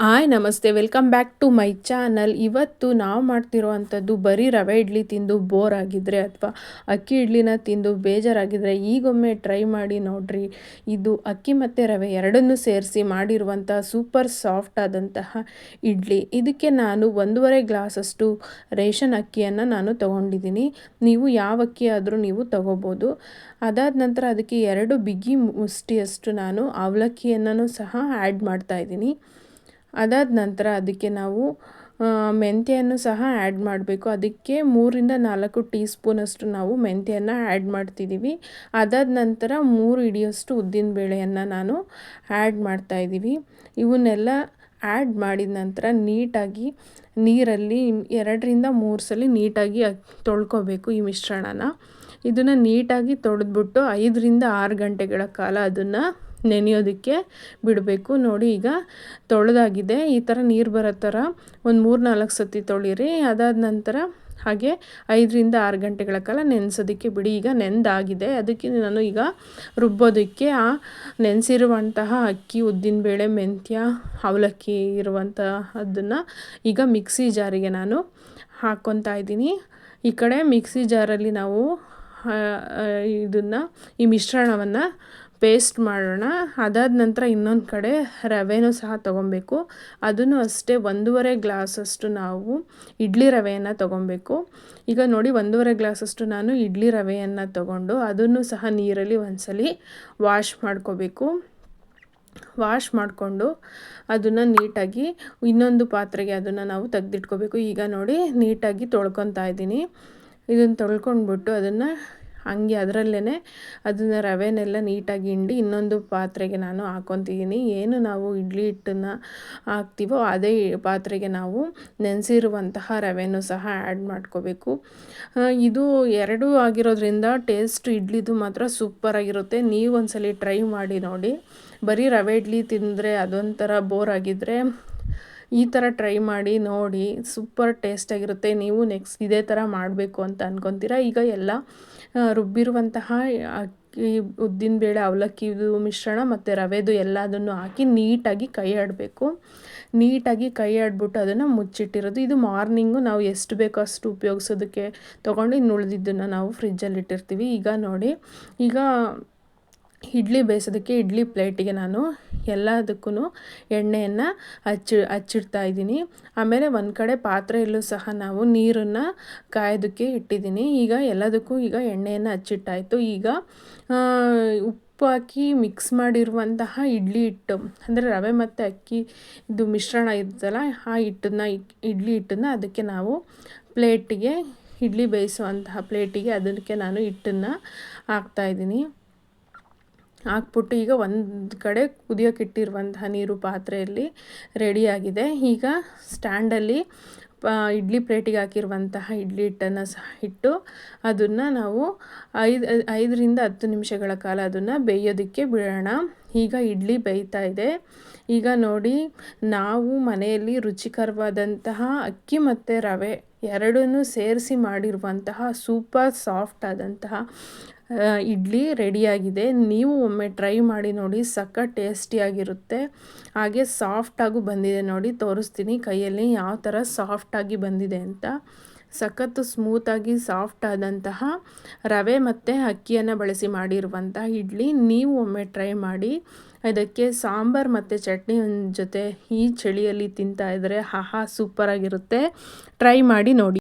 Hi, ನಮಸ್ತೆ. Welcome back to my channel. ಇವತ್ತು ನಾವು ಮಾಡ್ತಿರೋ ಅಂಥದ್ದು ಬರೀ ರವೆ ಇಡ್ಲಿ ತಿಂದು ಬೋರ್ ಆಗಿದ್ರೆ ಅಥವಾ ಅಕ್ಕಿ ಇಡ್ಲಿನ ತಿಂದು ಬೇಜಾರಾಗಿದ್ರೆ ಈಗೊಮ್ಮೆ ಟ್ರೈ ಮಾಡಿ ನೋಡ್ರಿ. ಇದು ಅಕ್ಕಿ ಮತ್ತು ರವೆ ಎರಡನ್ನೂ ಸೇರಿಸಿ ಮಾಡಿರುವಂಥ ಸೂಪರ್ ಸಾಫ್ಟ್ ಆದಂತಹ ಇಡ್ಲಿ. ಇದಕ್ಕೆ ನಾನು ಒಂದೂವರೆ ಗ್ಲಾಸಷ್ಟು ರೇಷನ್ ಅಕ್ಕಿಯನ್ನು ನಾನು ತೊಗೊಂಡಿದ್ದೀನಿ. ನೀವು ಯಾವ ಅಕ್ಕಿ ಆದರೂ ನೀವು ತೊಗೋಬೋದು. ಅದಾದ ನಂತರ ಅದಕ್ಕೆ ಎರಡು ಬಿಗಿ ಮುಷ್ಟಿಯಷ್ಟು ನಾನು ಅವಲಕ್ಕಿಯನ್ನು ಸಹ ಆ್ಯಡ್ ಮಾಡ್ತಾಯಿದ್ದೀನಿ ಅದಾದ ನಂತರ ಅದಕ್ಕೆ ನಾವು ಮೆಂತ್ಯೆಯನ್ನು ಸಹ ಆ್ಯಡ್ ಮಾಡಬೇಕು. ಅದಕ್ಕೆ ಮೂರಿಂದ ನಾಲ್ಕು ಟೀ ಸ್ಪೂನಷ್ಟು ನಾವು ಮೆಂತ್ಯೆಯನ್ನು ಆ್ಯಡ್ ಮಾಡ್ತಿದ್ದೀವಿ. ಅದಾದ ನಂತರ ಮೂರು ಹಿಡಿಯಷ್ಟು ಉದ್ದಿನ ಬೇಳೆಯನ್ನು ನಾನು ಆ್ಯಡ್ ಮಾಡ್ತಾಯಿದ್ದೀವಿ ಇವನ್ನೆಲ್ಲ ಆ್ಯಡ್ ಮಾಡಿದ ನಂತರ ನೀಟಾಗಿ ನೀರಲ್ಲಿ ಎರಡರಿಂದ ಮೂರು ಸಲ ನೀಟಾಗಿ ತೊಳ್ಕೊಬೇಕು ಈ ಮಿಶ್ರಣನ. ಇದನ್ನು ನೀಟಾಗಿ ತೊಳೆದ್ಬಿಟ್ಟು ಐದರಿಂದ ಆರು ಗಂಟೆಗಳ ಕಾಲ ಅದನ್ನು ನೆನೆಯೋದಕ್ಕೆ ಬಿಡಬೇಕು. ನೋಡಿ ಈಗ ತೊಳೆದಾಗಿದೆ. ಈ ಥರ ನೀರು ಬರೋ ಥರ ಒಂದು ಮೂರು ನಾಲ್ಕು ಸತಿ ತೊಳಿರಿ. ಅದಾದ ನಂತರ ಹಾಗೆ ಐದರಿಂದ ಆರು ಗಂಟೆಗಳ ಕಾಲ ನೆನೆಸೋದಕ್ಕೆ ಬಿಡಿ. ಈಗ ನೆಂದಾಗಿದೆ. ಅದಕ್ಕೆ ನಾನು ಈಗ ರುಬ್ಬೋದಕ್ಕೆ ಆ ನೆನೆಸಿರುವಂತಹ ಅಕ್ಕಿ ಉದ್ದಿನಬೇಳೆ ಮೆಂತ್ಯ, ಅವಲಕ್ಕಿ ಇರುವಂತಹ ಅದನ್ನು ಈಗ ಮಿಕ್ಸಿ ಜಾರಿಗೆ ನಾನು ಹಾಕ್ಕೊತಾ ಇದ್ದೀನಿ. ಈ ಕಡೆ ಮಿಕ್ಸಿ ಜಾರಲ್ಲಿ ನಾವು ಇದನ್ನು, ಈ ಮಿಶ್ರಣವನ್ನು ಪೇಸ್ಟ್ ಮಾಡೋಣ. ಅದಾದ ನಂತರ ಇನ್ನೊಂದು ಕಡೆ ರವೆನೂ ಸಹ ತೊಗೊಬೇಕು. ಅದನ್ನು ಅಷ್ಟೇ ಒಂದೂವರೆ ಗ್ಲಾಸಷ್ಟು ನಾವು ಇಡ್ಲಿ ರವೆಯನ್ನು ತೊಗೊಬೇಕು. ಈಗ ನೋಡಿ ಒಂದೂವರೆ ಗ್ಲಾಸಷ್ಟು ನಾನು ಇಡ್ಲಿ ರವೆಯನ್ನು ತೊಗೊಂಡು ಅದನ್ನು ಸಹ ನೀರಲ್ಲಿ ಒಂದ್ಸಲಿ ವಾಶ್ ಮಾಡ್ಕೋಬೇಕು. ವಾಶ್ ಮಾಡಿಕೊಂಡು ಅದನ್ನು ನೀಟಾಗಿ ಇನ್ನೊಂದು ಪಾತ್ರೆಗೆ ಅದನ್ನು ನಾವು ತೆಗೆದಿಟ್ಕೋಬೇಕು. ಈಗ ನೋಡಿ ನೀಟಾಗಿ ತೊಳ್ಕೊತಾ ಇದ್ದೀನಿ. ಇದನ್ನು ತೊಳ್ಕೊಂಡ್ಬಿಟ್ಟು ಅದನ್ನು ಹಂಗೆ ಅದರಲ್ಲೇ ಅದನ್ನು ರವೆನೆಲ್ಲ ನೀಟಾಗಿ ಹಿಂಡಿ ಇನ್ನೊಂದು ಪಾತ್ರೆಗೆ ನಾನು ಹಾಕ್ಕೊತಿದ್ದೀನಿ ಏನು ನಾವು ಇಡ್ಲಿ ಹಿಟ್ಟನ್ನು ಹಾಕ್ತೀವೋ ಅದೇ ಪಾತ್ರೆಗೆ ನಾವು ನೆನೆಸಿರುವಂತಹ ರವೆನೂ ಸಹ ಆ್ಯಡ್ ಮಾಡ್ಕೋಬೇಕು. ಇದು ಎರಡೂ ಆಗಿರೋದ್ರಿಂದ ಟೇಸ್ಟ್ ಇಡ್ಲಿದು ಮಾತ್ರ ಸೂಪರಾಗಿರುತ್ತೆ ನೀವು ಒಂದ್ಸಲಿ ಟ್ರೈ ಮಾಡಿ ನೋಡಿ. ಬರೀ ರವೆ ಇಡ್ಲಿ ತಿಂದರೆ ಅದೊಂಥರ ಬೋರ್ ಆಗಿದ್ದರೆ ಈ ಥರ ಟ್ರೈ ಮಾಡಿ, ನೋಡಿ ಸೂಪರ್ ಟೇಸ್ಟಾಗಿರುತ್ತೆ ನೀವು ನೆಕ್ಸ್ಟ್ ಇದೇ ಥರ ಮಾಡಬೇಕು ಅಂತ ಅನ್ಕೊತೀರ? ಈಗ ಎಲ್ಲ ರುಬ್ಬಿರುವಂತಹ, ಅಕ್ಕಿ, ಉದ್ದಿನ ಬೇಳೆ, ಅವಲಕ್ಕಿದು ಮಿಶ್ರಣ ಮತ್ತು ರವೆದು ಎಲ್ಲದನ್ನು ಹಾಕಿ ನೀಟಾಗಿ ಕೈ ಆಡಬೇಕು ನೀಟಾಗಿ ಕೈ ಆಡ್ಬಿಟ್ಟು ಅದನ್ನು ಮುಚ್ಚಿಟ್ಟಿರೋದು. ಇದು ಮಾರ್ನಿಂಗು ನಾವು ಎಷ್ಟು ಬೇಕೋ ಅಷ್ಟು ಉಪಯೋಗಿಸೋದಕ್ಕೆ ತೊಗೊಂಡು ಇನ್ನು ಉಳಿದಿದ್ದನ್ನು ನಾವು ಫ್ರಿಜ್ಜಲ್ಲಿ ಇಟ್ಟಿರ್ತೀವಿ. ಈಗ ನೋಡಿ, ಈಗ ಇಡ್ಲಿ ಬೇಯಿಸೋದಕ್ಕೆ ಇಡ್ಲಿ ಪ್ಲೇಟಿಗೆ ನಾನು ಎಲ್ಲದಕ್ಕೂ ಎಣ್ಣೆಯನ್ನು ಹಚ್ಚಿ, ಹಚ್ಚಿಡ್ತಾ ಇದ್ದೀನಿ. ಆಮೇಲೆ ಒಂದು ಕಡೆ ಪಾತ್ರೆಯಲ್ಲೂ ಸಹ ನಾವು ನೀರನ್ನು ಕಾಯೋದಕ್ಕೆ ಇಟ್ಟಿದ್ದೀನಿ. ಈಗ ಎಲ್ಲದಕ್ಕೂ ಈಗ ಎಣ್ಣೆಯನ್ನು ಹಚ್ಚಿಟ್ಟಾಯಿತು. ಈಗ ಉಪ್ಪು ಹಾಕಿ ಮಿಕ್ಸ್ ಮಾಡಿರುವಂತಹ ಇಡ್ಲಿ ಹಿಟ್ಟು, ಅಂದರೆ ರವೆ ಮತ್ತು ಅಕ್ಕಿ ಇದು ಮಿಶ್ರಣ ಇರುತ್ತಲ್ಲ ಆ ಹಿಟ್ಟನ್ನು, ಇಡ್ಲಿ ಹಿಟ್ಟನ್ನು ಅದಕ್ಕೆ ನಾವು ಪ್ಲೇಟಿಗೆ, ಇಡ್ಲಿ ಬೇಯಿಸುವಂತಹ ಪ್ಲೇಟಿಗೆ ಅದಕ್ಕೆ ನಾನು ಹಿಟ್ಟನ್ನು ಹಾಕ್ತಾಯಿದ್ದೀನಿ ಹಾಕ್ಬಿಟ್ಟು ಈಗ ಒಂದು ಕಡೆ ಕುದಿಯೋಕ್ಕಿಟ್ಟಿರುವಂತಹ ನೀರು ಪಾತ್ರೆಯಲ್ಲಿ ರೆಡಿಯಾಗಿದೆ ಈಗ ಸ್ಟ್ಯಾಂಡಲ್ಲಿ ಇಡ್ಲಿ ಪ್ಲೇಟಿಗೆ ಹಾಕಿರುವಂತಹ ಇಡ್ಲಿ ಹಿಟ್ಟನ್ನು ಸಹ ಇಟ್ಟು ಅದನ್ನು ನಾವು ಐದು, ಐದರಿಂದ ಹತ್ತು ನಿಮಿಷಗಳ ಕಾಲ ಅದನ್ನು ಬೇಯೋದಕ್ಕೆ ಬಿಡೋಣ. ಈಗ ಇಡ್ಲಿ ಬೇಯ್ತಾ ಇದೆ. ಈಗ ನೋಡಿ, ನಾವು ಮನೆಯಲ್ಲಿ ರುಚಿಕರವಾದಂತಹ ಅಕ್ಕಿ ಮತ್ತು ರವೆ ಎರಡನ್ನೂ ಸೇರಿಸಿ ಮಾಡಿರುವಂತಹ ಸೂಪರ್ ಸಾಫ್ಟ್ ಆದಂತಹ ಇಡ್ಲಿ ರೆಡಿಯಾಗಿದೆ. ನೀವು ಒಮ್ಮೆ ಟ್ರೈ ಮಾಡಿ ನೋಡಿ, ಸಖತ್ ಟೇಸ್ಟಿಯಾಗಿರುತ್ತೆ. ಹಾಗೆ ಸಾಫ್ಟಾಗೂ ಬಂದಿದೆ ನೋಡಿ, ತೋರಿಸ್ತೀನಿ ಕೈಯಲ್ಲಿ ಯಾವ ಥರ ಸಾಫ್ಟಾಗಿ ಬಂದಿದೆ ಅಂತ. ಸಖತ್ತು ಸ್ಮೂತಾಗಿ ಸಾಫ್ಟ್ ಆದಂತಹ ರವೆ ಮತ್ತು ಅಕ್ಕಿಯನ್ನು ಬಳಸಿ ಮಾಡಿರುವಂತಹ ಇಡ್ಲಿ. ನೀವು ಒಮ್ಮೆ ಟ್ರೈ ಮಾಡಿ. ಇದಕ್ಕೆ ಸಾಂಬಾರು ಮತ್ತು ಚಟ್ನಿ ಜೊತೆ ಈ ಚಳಿಯಲ್ಲಿ ತಿಂತಾ ಇದ್ದರೆ ಆಹಾ, ಸೂಪರಾಗಿರುತ್ತೆ. ಟ್ರೈ ಮಾಡಿ ನೋಡಿ.